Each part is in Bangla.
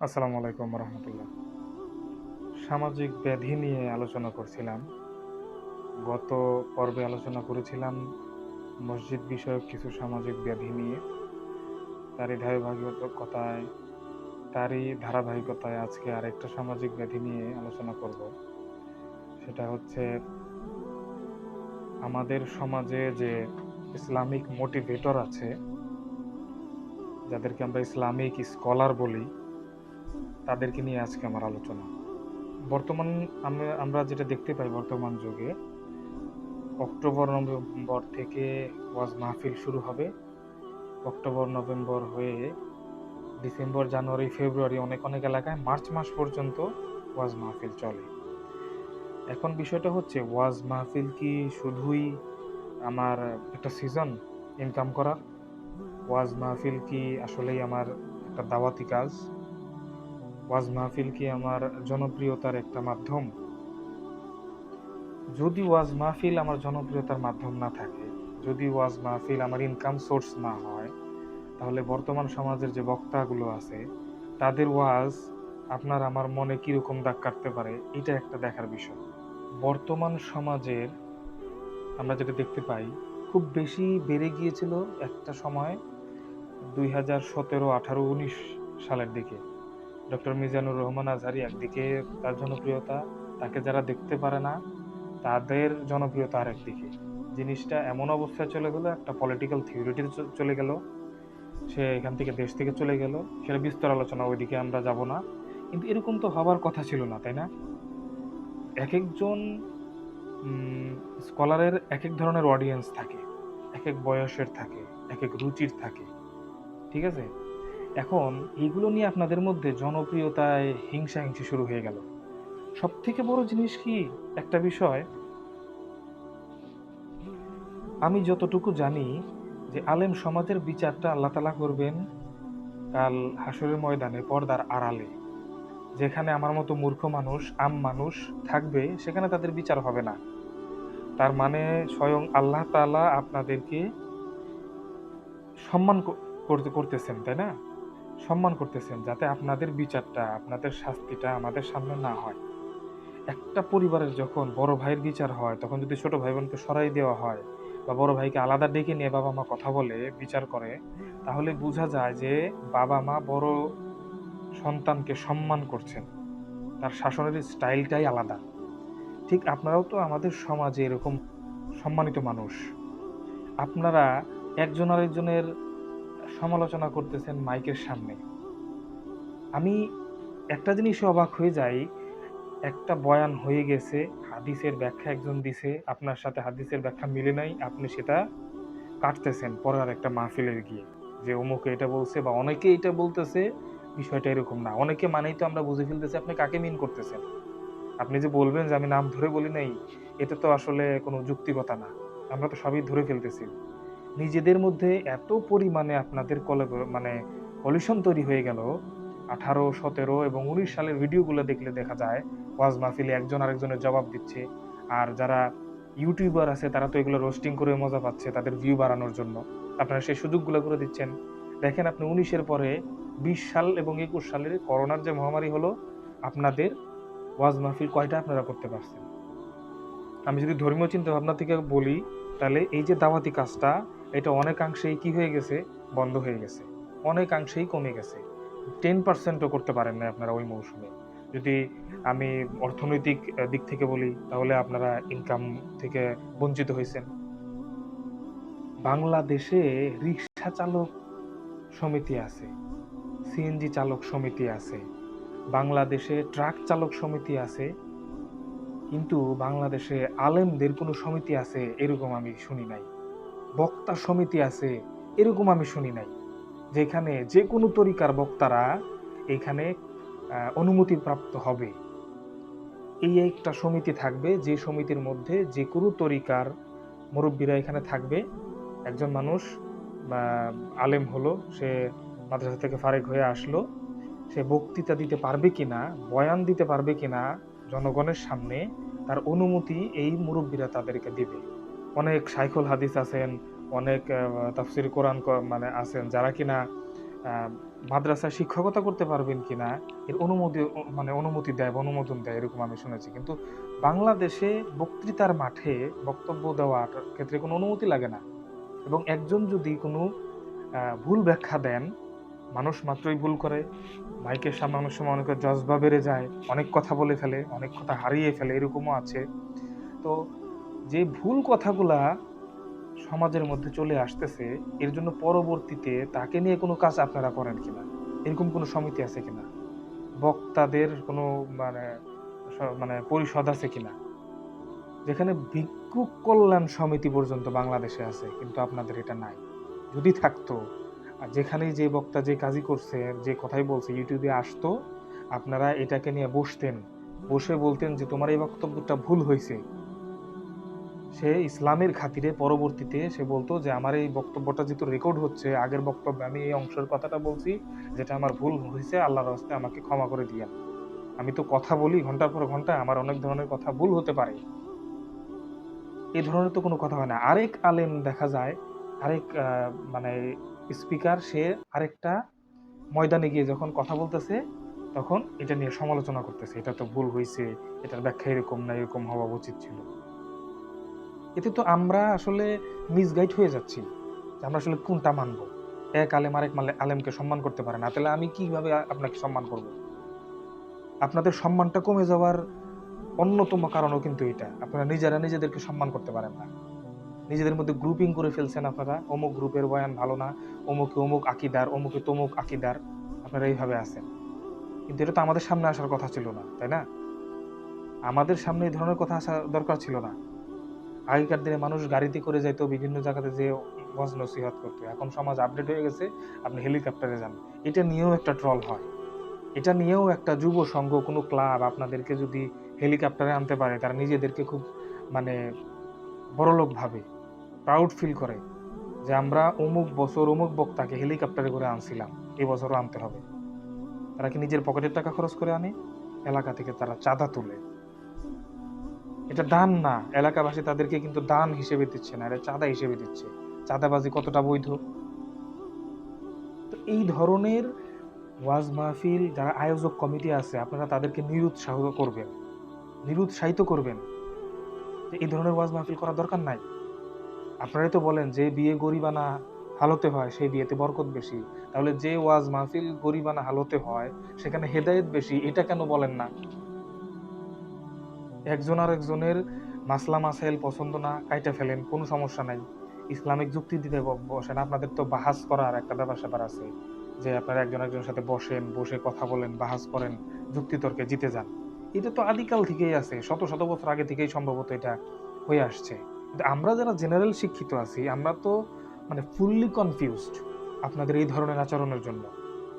আসসালামু আলাইকুম রহমতুল্লাহ। সামাজিক ব্যাধি নিয়ে আলোচনা করছিলাম। গত পর্বে আলোচনা করেছিলাম মসজিদ বিষয়ক কিছু সামাজিক ব্যাধি নিয়ে। তারই ধারাবাহিকতায় তারই ধারাবাহিকতায় আজকে আরেকটা সামাজিক ব্যাধি নিয়ে আলোচনা করব। সেটা হচ্ছে আমাদের সমাজে যে ইসলামিক মোটিভেটর আছে, যাদেরকে আমরা ইসলামিক স্কলার বলি তাদেরকে নিয়ে আজকে আমার আলোচনা। বর্তমান আমি- আমরা যেটা দেখতে পাই বর্তমান যুগে, অক্টোবর, নভেম্বর থেকে ওয়াজ মাহফিল শুরু হবে। অক্টোবর, নভেম্বর হয়ে ডিসেম্বর, জানুয়ারি, ফেব্রুয়ারি অনেক অনেক এলাকায় মার্চ মাস পর্যন্ত ওয়াজ মাহফিল চলে। এখন বিষয়টা হচ্ছে ওয়াজ মাহফিল কি শুধুই আমার একটা সিজন ইনকাম করার? ওয়াজ মাহফিল কি আসলেই আমার একটা দাওয়াতি কাজ? ওয়াজ মাহফিল কি আমার জনপ্রিয়তার একটা মাধ্যম? যদি ওয়াজ মাহফিল আমার জনপ্রিয়তার মাধ্যম না থাকে, যদি ওয়াজ মাহফিল আমার ইনকাম সোর্স না হয়, তাহলে বর্তমান সমাজের যে বক্তাগুলো আছে, তাদের ওয়াজ আপনার আমার মনে কীরকম দাগ কাটতে পারে, এটা একটা দেখার বিষয়। বর্তমান সমাজের আমরা যেটা দেখতে পাই, খুব বেশি বেড়ে গিয়েছিল একটা সময় দুই হাজার সতেরো আঠারো উনিশ সালের দিকে। ডক্টর মিজানুর রহমান আজহারি একদিকে তার জনপ্রিয়তা, তাকে যারা দেখতে পারে না, তাদের জনপ্রিয়তা আরেকদিকে। জিনিসটা এমন অবস্থায় চলে গেল, একটা পলিটিক্যাল থিওরিটি চলে গেল। সে এখান থেকে দেশ থেকে চলে গেল, সেটা বিস্তর আলোচনা, ওইদিকে আমরা যাব না। কিন্তু এরকম তো হবার কথা ছিল না, তাই না? এক একজন স্কলারের এক এক ধরনের অডিয়েন্স থাকে এক এক বয়সের থাকে এক এক রুচির থাকে। ঠিক আছে? এখন এগুলো নিয়ে আপনাদের মধ্যে জনপ্রিয়তায় হিংসা হিংসি শুরু হয়ে গেল। সব থেকে বড় জিনিস কি? একটা বিষয়। আমি যতটুকু জানি যে আলেম সমাজের বিচারটা আল্লাহ তালা করবেন কাল হাসরের ময়দানে পর্দার আড়ালে। যেখানে আমার মতো মূর্খ মানুষ, আম মানুষ থাকবে, সেখানে তাদের বিচার হবে না। তার মানে স্বয়ং আল্লাহ তালা আপনাদেরকে সম্মান করতে, করতেছেন, তাই না? সম্মান করতেছেন যাতে আপনাদের বিচারটা, আপনাদের শাস্তিটা আমাদের সামনে না হয়। একটা পরিবারের যখন বড় ভাইয়ের বিচার হয়, তখন যদি ছোট ভাই বোনকে সরাই দেওয়া হয় বা বড় ভাইকে আলাদা ডেকে নিয়ে বাবা মা কথা বলে, বিচার করে, তাহলে বোঝা যায় যে বাবা মা বড় সন্তানকে সম্মান করছেন। তার শাসনের স্টাইলটাই আলাদা। ঠিক আপনারাও তো আমাদের সমাজে এরকম সম্মানিত মানুষ। আপনারা একজন আরেকজনের সমালোচনা করতেছেন মাইকের সামনে। আমি একটা জিনিসে অবাক হয়ে যাই, একটা বয়ান হয়ে গেছে, হাদিসের ব্যাখ্যা একজন দিছে, আপনার সাথে হাদিসের ব্যাখ্যা মিলে নাই, আপনি সেটা কাটতেছেন পরের একটা মাহফিলের গিয়ে। যে অমুকে এটা বলছে বা অনেকে এটা বলতেছে, বিষয়টা এরকম না। অনেকে মানেই তো আমরা বুঝে ফেলতেছি আপনি কাকে মিন করতেছেন। আপনি যে বলবেন যে আমি নাম ধরে বলি নাই, এটা তো আসলে কোনো যুক্তিকতা না। আমরা তো সবই ধরে ফেলতেছি। নিজেদের মধ্যে এত পরিমাণে আপনাদের কলে মানে পলিউশন তৈরি হয়ে গেল। আঠারো, সতেরো এবং উনিশ সালের ভিডিওগুলো দেখলে দেখা যায়, ওয়াজ মাহফিলে একজন আরেকজনের জবাব দিচ্ছে। আর যারা ইউটিউবার আছে, তারা তো এগুলো রোস্টিং করে মজা পাচ্ছে তাদের ভিউ বাড়ানোর জন্য। আপনারা সেই সুযোগগুলো করে দিচ্ছেন। দেখেন আপনি উনিশের পরে বিশ সাল এবং একুশ সালের করোনার যে মহামারী হলো, আপনাদের ওয়াজ মাহফিল কয়টা আপনারা করতে পারছেন? আমি যদি ধর্মীয় চিন্তা ভাবনা থেকে বলি, তাহলে এই যে দাওয়াতি কাজটা এটা অনেকাংশেই কি হয়ে গেছে? বন্ধ হয়ে গেছে। অনেকাংশেই কমে গেছে। টেন পার্সেন্টও করতে পারেন না আপনারা ওই মৌসুমে। যদি আমি অর্থনৈতিক দিক থেকে বলি, তাহলে আপনারা ইনকাম থেকে বঞ্চিত হয়েছেন। বাংলাদেশে রিক্সা চালক সমিতি আছে সিএনজি চালক সমিতি আছে, বাংলাদেশে ট্রাক চালক সমিতি আছে, কিন্তু বাংলাদেশে আলেমদের কোনো সমিতি আছে, এরকম আমি শুনি নাই। বক্তা সমিতি আছে, এরকম আমি শুনি নাই। যেখানে যে কোনো তরিকার বক্তারা এখানে অনুমতিপ্রাপ্ত হবে। এই একটা সমিতি থাকবে, যে সমিতির মধ্যে যে কোনো তরিকার মুরব্বীরা এখানে থাকবে। একজন মানুষ, বা, আলেম হলো, সে মাদ্রাসা থেকে ফারেক হয়ে আসলো, সে বক্তৃতা দিতে পারবে কিনা, বয়ান দিতে পারবে কিনা জনগণের সামনে, তার অনুমতি এই মুরব্বীরা তাদেরকে দিবে। অনেক সাইকুল হাদিস আছেন, অনেক তাফসির কোরআন মানে আছেন, যারা কিনা মাদ্রাসায় শিক্ষকতা করতে পারবেন কিনা, এর অনুমতি মানে অনুমতি দেয় বা অনুমোদন দেয় এরকম আমি শুনেছি। কিন্তু বাংলাদেশে বক্তৃতার মাঠে বক্তব্য দেওয়ার ক্ষেত্রে কোনো অনুমতি লাগে না। এবং একজন যদি কোনো ভুল ব্যাখ্যা দেন, মানুষ মাত্রই ভুল করে, মাইকের সামনে অনেক সময় অনেকের জজবা বেড়ে যায়, অনেক কথা বলে ফেলে, অনেক কথা হারিয়ে ফেলে, এরকমও আছে। তো যে ভুল কথাগুলা সমাজের মধ্যে চলে আসতেছে, এর জন্য পরবর্তীতে তাকে নিয়ে কোনো কাজ আপনারা করেন কিনা? এরকম কোনো সমিতি আছে কিনা? বক্তাদের কোনো মানে মানে পরিষদ আছে কিনা? যেখানে ভিক্ষুক কল্যাণ সমিতি পর্যন্ত বাংলাদেশে আছে, কিন্তু আপনাদের এটা নাই। যদি থাকতো, আর যেখানেই যে বক্তা যে কাজই করছে, যে কথাই বলছে, ইউটিউবে আসতো, আপনারা এটাকে নিয়ে বসতেন। বসে বলতেন যে, তোমার এই বক্তব্যটা ভুল হয়েছে। সে ইসলামের খাতিরে পরবর্তীতে সে বলতো যে, আমার এই বক্তব্যটা যেহেতু রেকর্ড হচ্ছে, আগের বক্তব্যে আমি এই অংশের কথাটা বলছি, যেটা আমার ভুল হয়েছে, আল্লাহর হস্তে আমাকে ক্ষমা করে দিয়েন আমি তো কথা বলি, ঘণ্টার পর ঘণ্টা আমার অনেক ধরনের কথা ভুল হতে পারে। এই ধরনের তো কোনো কথা হয় না। আরেক আলেম দেখা যায়, আরেক মানে স্পিকার সে আরেকটা ময়দানে গিয়ে যখন কথা বলতেছে, তখন এটা নিয়ে সমালোচনা করতেছে। এটা তো ভুল হয়েছে, এটার ব্যাখ্যা এরকম না, এরকম হওয়া উচিত ছিল। এতে তো আমরা আসলে মিসগাইড হয়ে যাচ্ছি। আমরা আসলে কোনটা মানব? এক আলেম আরেক আলেমকে সম্মান করতে পারে না। তাহলে আমি কীভাবে আপনাকে সম্মান করব? আপনাদের সম্মানটা কমে যাওয়ার অন্যতম কারণও কিন্তু এটা। আপনারা নিজেরা নিজেদেরকে সম্মান করতে পারেন না। নিজেদের মধ্যে গ্রুপিং করে ফেলছেন আপনারা। অমুক গ্রুপের বয়ান ভালো না, অমুকে অমুক আকিদার, অমুকে তমুক আকিদার। আপনারা এইভাবে আছেন। কিন্তু এটা তো আমাদের সামনে আসার কথা ছিল না, তাই না? আমাদের সামনে এই ধরনের কথা আসা দরকার ছিল না। আগেকার দিনে মানুষ গাড়িতে করে যাইতো বিভিন্ন জায়গাতে যে ওয়াজ নসিহত করতো। এখন সমাজ আপডেট হয়ে গেছে, আপনি হেলিকপ্টারে যান। এটা নিয়েও একটা ট্রল হয়। এটা নিয়েও একটা যুব সংঘ, কোনো ক্লাব আপনাদেরকে যদি হেলিকপ্টারে আনতে পারে, তারা নিজেদেরকে খুব মানে বড়লোক ভাবে প্রাউড ফিল করে যে আমরা অমুক বছর অমুক বক্তাকে হেলিকপ্টারে করে আনছিলাম এবছরও আনতে হবে। তারা কি নিজের পকেটের টাকা খরচ করে আনে? এলাকা থেকে তারা চাঁদা তুলে। এটা দান না। এলাকাবাসী তাদেরকে কিন্তু দান হিসেবে দিচ্ছে না, এটা চাঁদা হিসেবে দিচ্ছে। চাঁদাবাজি কতটা বৈধ? তো এই ধরনের ওয়াজ মাহফিল যারা আয়োজক কমিটি আছে, আপনারা তাদেরকে নিরুৎসাহ করবেন, নিরুৎসাহিত করবেন যে এই ধরনের ওয়াজ মাহফিল করার দরকার নাই। আপনারাই তো বলেন যে বিয়ে গরিবানা হালতে হয়, সেই বিয়েতে বরকত বেশি। তাহলে যে ওয়াজ মাহফিল গরিবানা হালতে হয়, সেখানে হেদায়েত বেশি, এটা কেন বলেন না? একজন আর একজনের মাসলা মাসাইল পছন্দ না, কাইটা ফেলেন, কোনো সমস্যা নাই। ইসলামিক যুক্তি দিতে বসেন। আপনাদের তো বাহাস করার একটা ব্যাপার স্যাপার আছে, যে আপনারা একজন একজনের সাথে বসেন, বসে কথা বলেন, বাহাস করেন, যুক্তি তর্কে জিতে যান। এটা তো আদিকাল থেকেই আছে, শত শত বছর আগে থেকেই সম্ভবত এটা হয়ে আসছে। আমরা যারা জেনারেল শিক্ষিত আছি, আমরা তো মানে ফুললি কনফিউজড আপনাদের এই ধরনের আচরণের জন্য।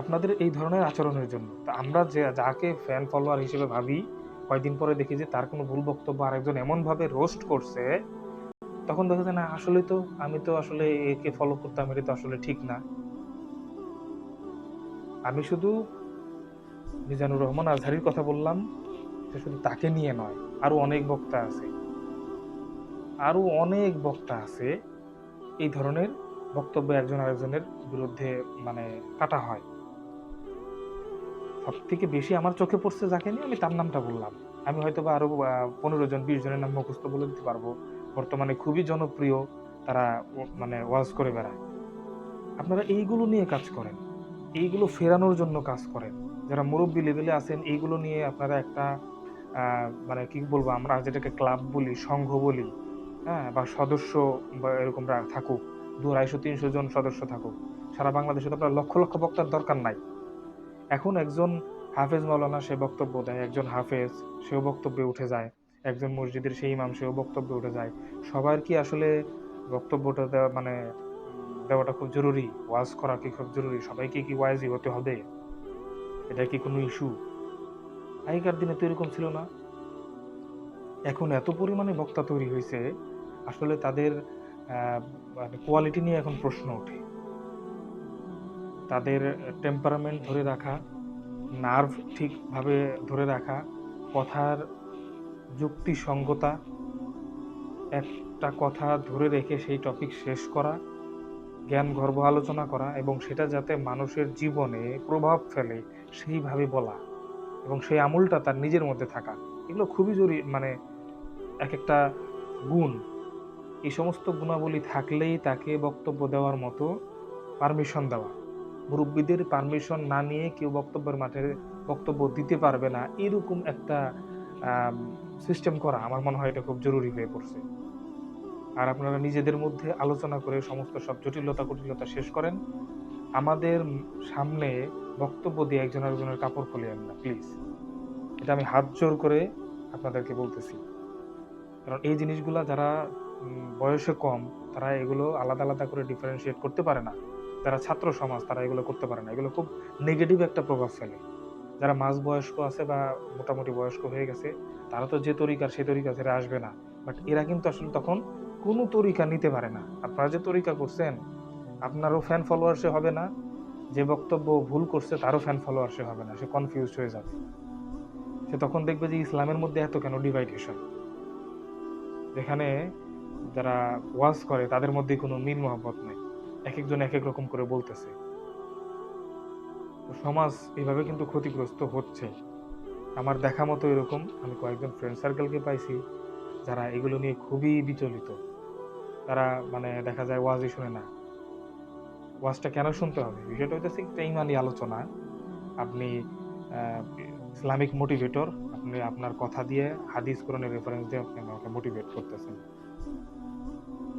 আপনাদের এই ধরনের আচরণের জন্য। তা আমরা যে যাকে ফ্যান ফলোয়ার হিসেবে ভাবি কয়েকদিন পরে দেখি যে তার কোনো ভুল বক্তব্য আরেকজন এমনভাবে রোস্ট করছে, তখন দেখা যায় না, আসলে তো আমি তো আসলে একে ফলো করতাম, এটা তো আসলে ঠিক না। আমি শুধু মিজানুর রহমান আজহারির কথা বললাম সে শুধু তাকে নিয়ে নয় আরও অনেক বক্তা আছে। আরও অনেক বক্তা আছে, এই ধরনের বক্তব্য একজন আরেকজনের বিরুদ্ধে মানে কাটা হয়। সব থেকে বেশি আমার চোখে পড়ছে যাকে নিয়ে আমি তার নামটা বললাম। আমি হয়তো বা আরও পনেরো জন, বিশ জনের নাম মুখস্থ বলে দিতে পারব। বর্তমানে খুবই জনপ্রিয় তারা মানে ওয়াজ করে বেড়ায়। আপনারা এইগুলো নিয়ে কাজ করেন। এইগুলো ফেরানোর জন্য কাজ করেন। যারা মুরব্বী লেভেলে আছেন, এইগুলো নিয়ে আপনারা একটা মানে কি বলব আমরা, যেটাকে ক্লাব বলি, সংঘ বলি হ্যাঁ বা সদস্য বা এরকম থাকুক। দু আড়াইশো, তিনশো জন সদস্য থাকুক। সারা বাংলাদেশে তো আপনার লক্ষ লক্ষ বক্তার দরকার নাই। এখন একজন হাফেজ মাওলানা সে বক্তব্য দেয়, একজন হাফেজ সেও বক্তব্যে উঠে যায়, একজন মসজিদের সেই ইমাম সেও বক্তব্যে উঠে যায়। সবার কি আসলে বক্তব্যটা দেওয়া মানে দেওয়াটা খুব জরুরি? ওয়াজ করা কি খুব জরুরি? সবাইকে কি ওয়াইজি হতে হবে? এটা কি কোনো ইস্যু? আগেকার দিনে তো এরকম ছিল না। এখন এত পরিমাণে বক্তা তৈরি হয়েছে আসলে তাদের মানে কোয়ালিটি নিয়ে এখন প্রশ্ন ওঠে। তাদের টেম্পারামেন্ট ধরে রাখা নার্ভ ঠিকভাবে ধরে রাখা, কথার যুক্তিসঙ্গতা, একটা কথা ধরে রেখে সেই টপিক শেষ করা, জ্ঞান গর্ব আলোচনা করা এবং সেটা যাতে মানুষের জীবনে প্রভাব ফেলে সেইভাবে বলা এবং সেই আমূলটা তার নিজের মধ্যে থাকা। এগুলো খুবই জরুরি মানে এক একটা গুণ। এই সমস্ত গুণাবলী থাকলেই তাকে বক্তব্য দেওয়ার মতো পারমিশন দেওয়া। মুরব্বীদের পারমিশন না নিয়ে কেউ বক্তব্যের মাঠে বক্তব্য দিতে পারবে না, এরকম একটা সিস্টেম করা আমার মনে হয় এটা খুব জরুরি হয়ে পড়ছে। আর আপনারা নিজেদের মধ্যে আলোচনা করে সমস্ত সব জটিলতা কুটিলতা শেষ করেন। আমাদের সামনে বক্তব্য দিয়ে একজন আরেকজনের কাপড় খুলিয়েন না প্লিজ এটা আমি হাত জোর করে আপনাদেরকে বলতেছি। কারণ এই জিনিসগুলা যারা বয়সে কম, তারা এগুলো আলাদা আলাদা করে ডিফারেন্সিয়েট করতে পারে না। যারা ছাত্র সমাজ, তারা এগুলো করতে পারে না। এগুলো খুব নেগেটিভ একটা প্রভাব ফেলে। যারা মাঝ বয়স্ক আছে বা মোটামুটি বয়স্ক হয়ে গেছে, তারা তো যে তরিকার সে তরিকা ছেড়ে আসবে না। বাট এরা কিন্তু আসলে তখন কোনো তরিকা নিতে পারে না। আপনারা যে তরিকা করছেন, আপনারও ফ্যান ফলোয়ার্সে হবে না। যে বক্তব্য ভুল করছে, তারও ফ্যান ফলোয়ার্সে হবে না। সে কনফিউজ হয়ে যাবে। সে তখন দেখবে যে ইসলামের মধ্যে এত কেন ডিভাইডেশন যেখানে যারা ওয়াজ করে, তাদের মধ্যে কোনো মিল মহব্বত নেই। এক একজন এক এক রকম করে বলতেছে। সমাজ এইভাবে কিন্তু ক্ষতিগ্রস্ত হচ্ছে। আমার দেখা মতো এরকম আমি কয়েকজন ফ্রেন্ড সার্কেলকে পাইছি, যারা এগুলো নিয়ে খুবই বিচলিত। তারা মানে দেখা যায় ওয়াজই শুনে না। ওয়াজটা কেন শুনতে হবে? বিষয়টা হচ্ছে একটা ইমানি আলোচনা। আপনি ইসলামিক মোটিভেটর আপনি আপনার কথা দিয়ে হাদিস, কোরআনের রেফারেন্স দিয়ে আপনি আমাকে মোটিভেট করতেছেন।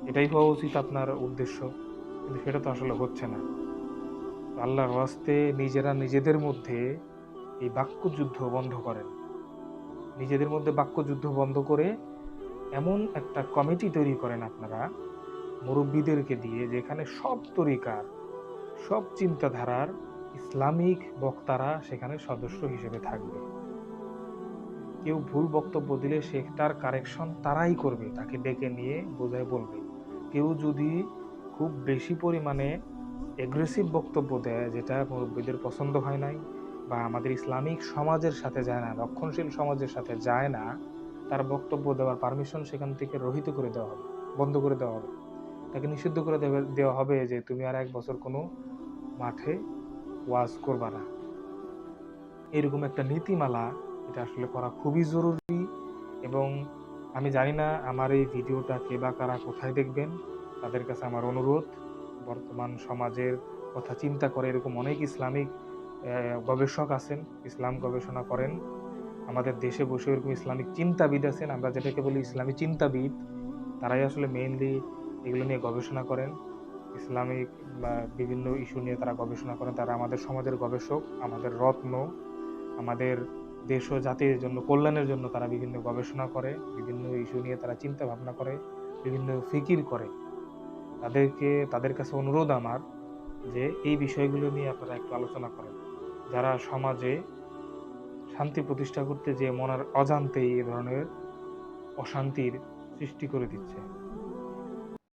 এটাই হওয়া উচিত আপনার উদ্দেশ্য। কিন্তু সেটা তো আসলে হচ্ছে না। আল্লাহর ওয়াস্তে নিজেরা নিজেদের মধ্যে এই বাক্যযুদ্ধ বন্ধ করেন। নিজেদের মধ্যে বাক্যযুদ্ধ বন্ধ করে এমন একটা কমিটি তৈরি করেন আপনারা, মুরব্বীদেরকে দিয়ে, যেখানে সব তরিকার, সব চিন্তাধারার ইসলামিক বক্তারা সেখানে সদস্য হিসেবে থাকবে। কেউ ভুল বক্তব্য দিলে সেটার কারেকশন তারাই করবে, তাকে ডেকে নিয়ে বোঝায় বলবে। কেউ যদি খুব বেশি পরিমাণে এগ্রেসিভ বক্তব্য দেয়, যেটা মুরব্বীদের পছন্দ হয় নাই বা আমাদের ইসলামিক সমাজের সাথে যায় না, রক্ষণশীল সমাজের সাথে যায় না, তার বক্তব্য দেওয়ার পারমিশন সেখান থেকে রহিত করে দেওয়া হবে, বন্ধ করে দেওয়া হবে। তাকে নিষিদ্ধ করে দেওয়া হবে যে তুমি আর এক বছর কোনো মাঠে ওয়াজ করবা না। এরকম একটা নীতিমালা এটা আসলে করা খুবই জরুরি এবং আমি জানি না আমার এই ভিডিওটা কে বা কারা কোথায় দেখবেন। তাদের কাছে আমার অনুরোধ, বর্তমান সমাজের কথা চিন্তা করে এরকম অনেক ইসলামিক গবেষক আছেন, ইসলাম গবেষণা করেন। আমাদের দেশে বসে এরকম ইসলামিক চিন্তাবিদ আছেন, আমরা যেটাকে বলি ইসলামী চিন্তাবিদ। তারাই আসলে মেইনলি এগুলো নিয়ে গবেষণা করেন। ইসলামিক বা বিভিন্ন ইস্যু নিয়ে তারা গবেষণা করেন। তারা আমাদের সমাজের গবেষক, আমাদের রত্ন, আমাদের দেশ ও জাতির জন্য, কল্যাণের জন্য তারা বিভিন্ন গবেষণা করে, বিভিন্ন ইস্যু নিয়ে তারা চিন্তা ভাবনা করে, বিভিন্ন ফিকির করে। তাদেরকে, তাদের কাছে অনুরোধ আমার যে এই বিষয়গুলো নিয়ে আপনারা একটু আলোচনা করেন। যারা সমাজে শান্তি প্রতিষ্ঠা করতে যে মনের অজান্তেই এ ধরনের অশান্তির সৃষ্টি করে দিচ্ছে।